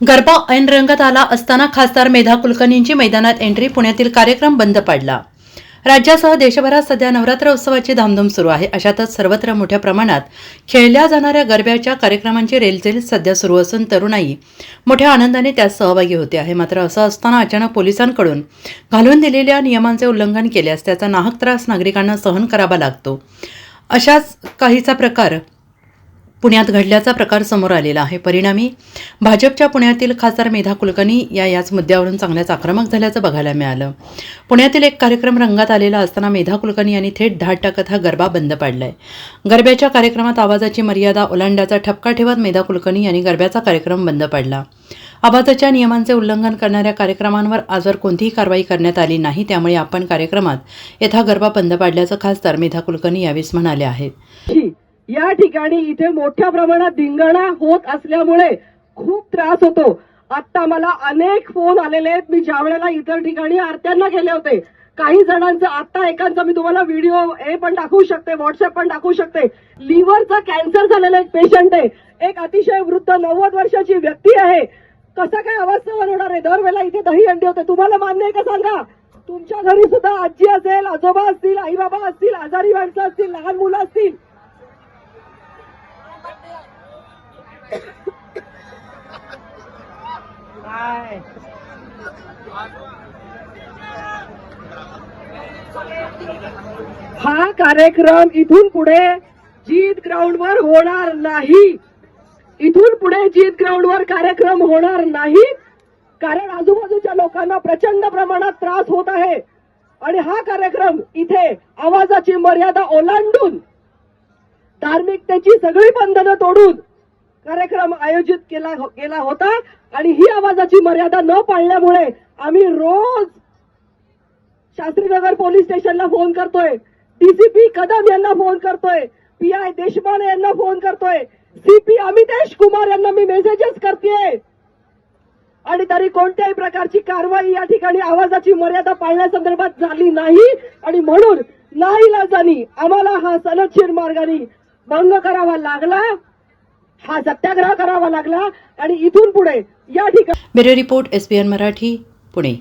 गरबा ऐन रंगात आला असताना खासदार मेधा कुलकर्णींची मैदानात एंट्री पुण्यातील कार्यक्रम बंद पाडला. राज्यासह देशभरात सध्या नवरात्र उत्सवाची धामधूम सुरू आहे. अशातच सर्वत्र मोठ्या प्रमाणात खेळल्या जाणाऱ्या गरब्याच्या कार्यक्रमांची रेलचेल सध्या सुरू असून तरुणाई मोठ्या आनंदाने त्यात सहभागी होते आहे. मात्र असं असताना अचानक पोलिसांकडून घालून दिलेल्या नियमांचे उल्लंघन केल्यास त्याचा नाहक त्रास नागरिकांना सहन करावा लागतो. अशाच काहीचा प्रकार पुण्यात घडल्याचा प्रकार समोर आलेला आहे. परिणामी भाजपच्या पुण्यातील खासदार मेधा कुलकर्णी या याच मुद्द्यावरून चांगल्याच आक्रमक झाल्याचं बघायला मिळालं. पुण्यातील एक कार्यक्रम रंगात आलेला असताना मेधा कुलकर्णी यांनी थेट धाड टाकत हा गरबा बंद पाडलाय. गरब्याच्या कार्यक्रमात आवाजाची मर्यादा ओलांड्याचा ठपका ठेवत मेधा कुलकर्णी यांनी गरब्याचा कार्यक्रम बंद पाडला. आवाजाच्या नियमांचे उल्लंघन करणाऱ्या कार्यक्रमांवर आजवर कोणतीही कारवाई करण्यात आली नाही त्यामुळे आपण कार्यक्रमात यथा गरबा बंद पाडल्याचं खासदार मेधा कुलकर्णी यावेळेस म्हणाले आहेत. या ठिकाणी इथे मोठ्या प्रमाणात धिंगाणा होत असल्यामुळे खूप त्रास होतो. आता मला अनेक फोन आलेले आहेत. मी ज्या वेळेला इतर ठिकाणी आरत्यांना गेले होते काही जणांचं आता एकांचा मी तुम्हाला व्हिडिओ हे पण दाखवू शकते व्हॉट्सअप पण दाखवू शकते. लिव्हरचा कॅन्सर झालेला एक पेशंट आहे. एक अतिशय वृद्ध नव्वद वर्षाची व्यक्ती आहे. कसा काय आवाज सहन होणार आहे? दरवेळेला इथे दही अंडी होते. तुम्हाला मान्य आहे का सांगा? तुमच्या घरी सुद्धा आजी असेल आजोबा असतील आई बाबा असतील आजारी माणसं असतील लहान मुलं असतील. हा कार्यक्रम इथून पुढे जीत ग्राउंडवर होणार नाही. इथून पुढे जीत ग्राउंडवर कार्यक्रम होणार नाही. कारण आजूबाजूच्या लोकांना प्रचंड प्रमाणात त्रास होत आहे. आणि हा कार्यक्रम इथे आवाजाची मर्यादा ओलांडून धार्मिकतेची सगळी बंधनं तोडून कार्यक्रम आयोजित केला हो-, केला होता आणि ही आवाजाची मर्यादा न पाळल्यामुळे आम्ही रोज शास्त्रीनगर पोलीस स्टेशनला फोन करतोय. डीसीपी कदम यांना फोन करतोय. पी आय देशपांडे यांना फोन करतोय. सीपी अमितेश कुमार यांना मी मेसेजेस करतेय. आणि तरी कोणत्याही प्रकारची कारवाई या ठिकाणी आवाजाची मर्यादा पाळण्यासंदर्भात झाली नाही. आणि म्हणून नाही लाजानी आम्हाला हा सनदशीर मार्गाने भंग करावा लागला. हा सत्याग्रह करावा लागला आणि इथून पुढे या ठिकाणी bureau report SBN Marathi Pune.